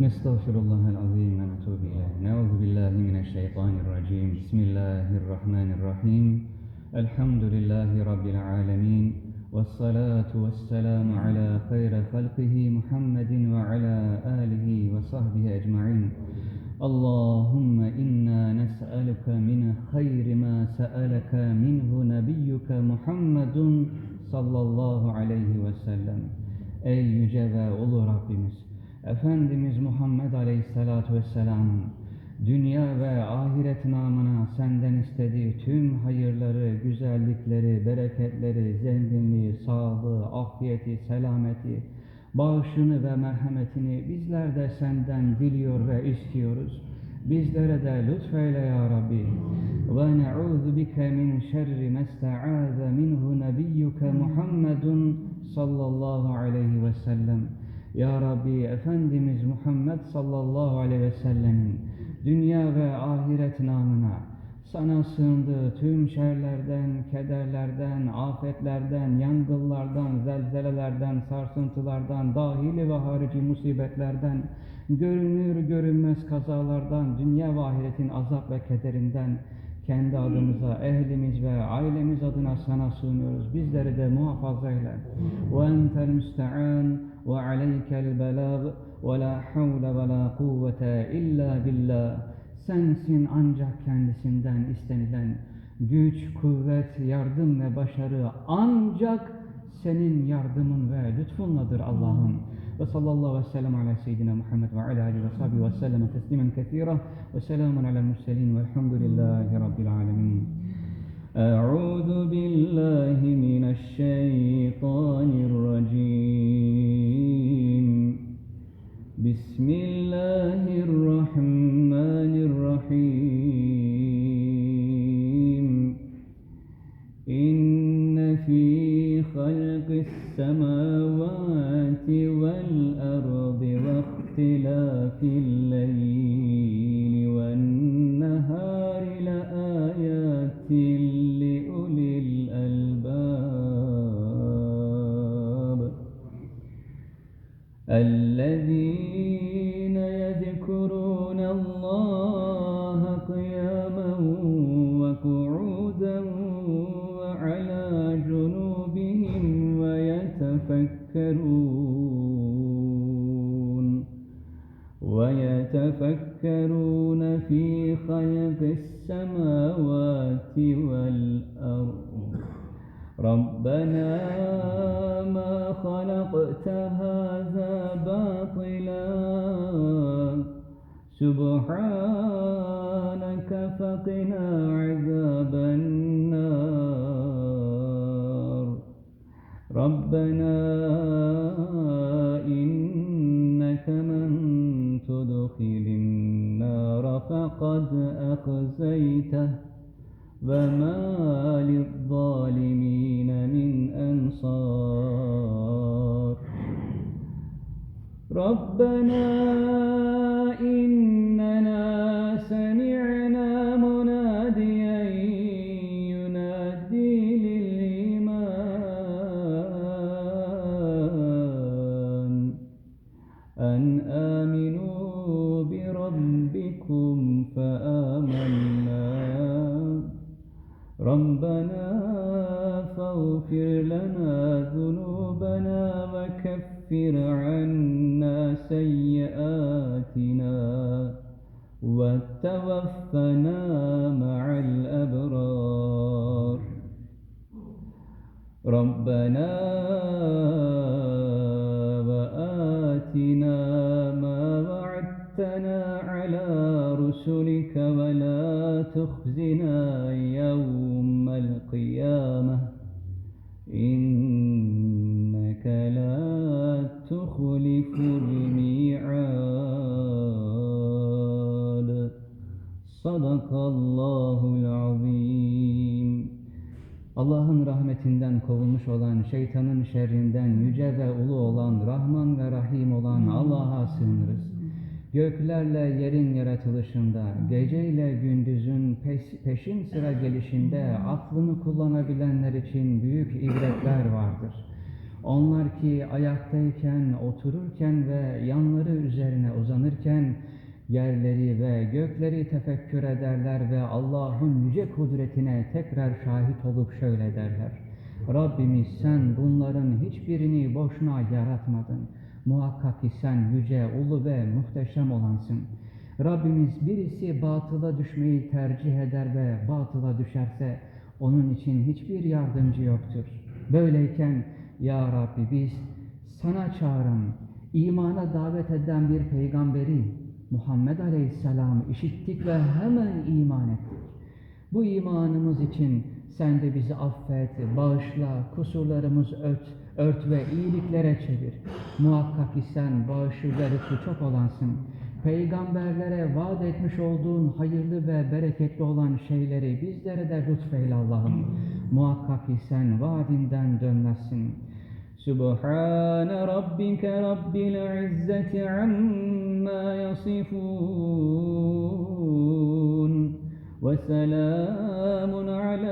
نستغفر الله العظيم ونتوب إليه. نعوذ بالله من الشيطان الرجيم. بسم الله الرحمن الرحيم. الحمد لله رب العالمين. والصلاة والسلام على خير خلقه محمد وعلى آله وصحبه أجمعين. اللهم إنا نسألك من خير ما سألك منه نبيك محمد sallallahu aleyhi ve sellem. Ey yüce ve ulu! Efendimiz Muhammed Aleyhisselatü Vesselam'ın dünya ve ahiret namına senden istediği tüm hayırları, güzellikleri, bereketleri, zenginliği, sağlığı, afiyeti, selameti, bağışını ve merhametini bizler de senden diliyor ve istiyoruz. Bizlere de lütfeyle ya Rabbi. Ve ne'udhu bike min şerri mesta'aze minhu nebiyyuke Muhammedun sallallahu aleyhi ve sellem. Ya Rabbi Efendimiz Muhammed sallallahu aleyhi ve sellemin dünya ve ahiret namına sana sığındığı tüm şerlerden, kederlerden, afetlerden, yangınlardan, zelzelelerden, sarsıntılardan, dahili ve harici musibetlerden, görünür görünmez kazalardan, dünya ve ahiretin azap ve kederinden, kendi adımıza, ehlimiz ve ailemiz adına sana sığınıyoruz. Bizleri de muhafaza eyle. Ve entel müste'an ve aleykel belag ve la havle ve la. Sensin ancak kendisinden istenilen güç, kuvvet, yardım ve başarı ancak senin yardımın ve lütfunladır Allah'ım. وصلى الله وسلم على سيدنا محمد وعلى آله وصحبه وسلم تسليما كثيرا وسلام على المرسلين والحمد لله رب العالمين. أعوذ بالله من الشيطان الرجيم. بسم الله الرحمن واختلاف الليل والنهار لآيات لأولي الألباب. الذين يذكرون الله قياما وقعودا وعلى جنوبهم ويتفكرون ويتفكرون في خلق السماوات والأرض. ربنا ما خلقت هذا باطلا. سبحانك فقنا عذاب النار. ربنا تدخل النار فقد أخزيته وما للظالمين من أنصار. ربنا إننا سمعنا مناديا ينادي للإيمان أن آمنوا لنا ذنوبنا وكفر عنا سيئاتنا وتوفنا مع الأبرار. ربنا وآتنا ما وعدتنا على رسلك ولا تخزنا يوم القيامة. إنك لا تخلف الميعاد صدق الله العظيم Allah'ın rahmetinden kovulmuş olan, şeytanın şerrinden yüce ve ulu olan, Rahman ve Rahim olan Allah'a sığınırız. Göklerle yerin yaratılışında, geceyle gündüzün pes- peşin sıra gelişinde aklını kullanabilenler için büyük ibretler vardır. Onlar ki ayaktayken, otururken ve yanları üzerine uzanırken yerleri ve gökleri tefekkür ederler ve Allah'ın yüce kudretine tekrar şahit olup şöyle derler. Rabbimiz sen bunların hiçbirini boşuna yaratmadın. Muhakkak ki sen yüce, ulu ve muhteşem olansın. Rabbimiz birisi batıla düşmeyi tercih eder ve batıla düşerse onun için hiçbir yardımcı yoktur. Böyleyken ya Rabbi biz sana çağıran, imana davet eden bir peygamberi Muhammed Aleyhisselam'ı işittik ve hemen iman ettik. Bu imanımız için sen de bizi affet, bağışla, kusurlarımız öt, ört ve iyiliklere çevir. Muhakkak ki sen bağışı çok olansın. Peygamberlere vaat etmiş olduğun hayırlı ve bereketli olan şeyleri bizlere de lütfeyle Allah'ım. Muhakkak ki sen vaadinden dönmezsin. Sübhane Rabbike Rabbil İzzeti amma yasifun ve selam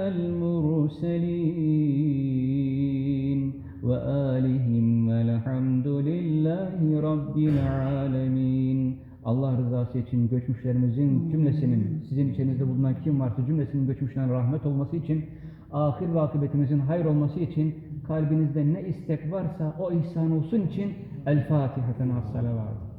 المرسلين وآلهم والحمد لله رب العالمين Allah rızası için göçmüşlerimizin cümlesinin, sizin içinizde bulunan kim varsa cümlesinin göçmüşlerine rahmet olması için, ahir ve akıbetimizin hayır olması için, kalbinizde ne istek varsa o ihsan olsun için El Fatiha. Salavat.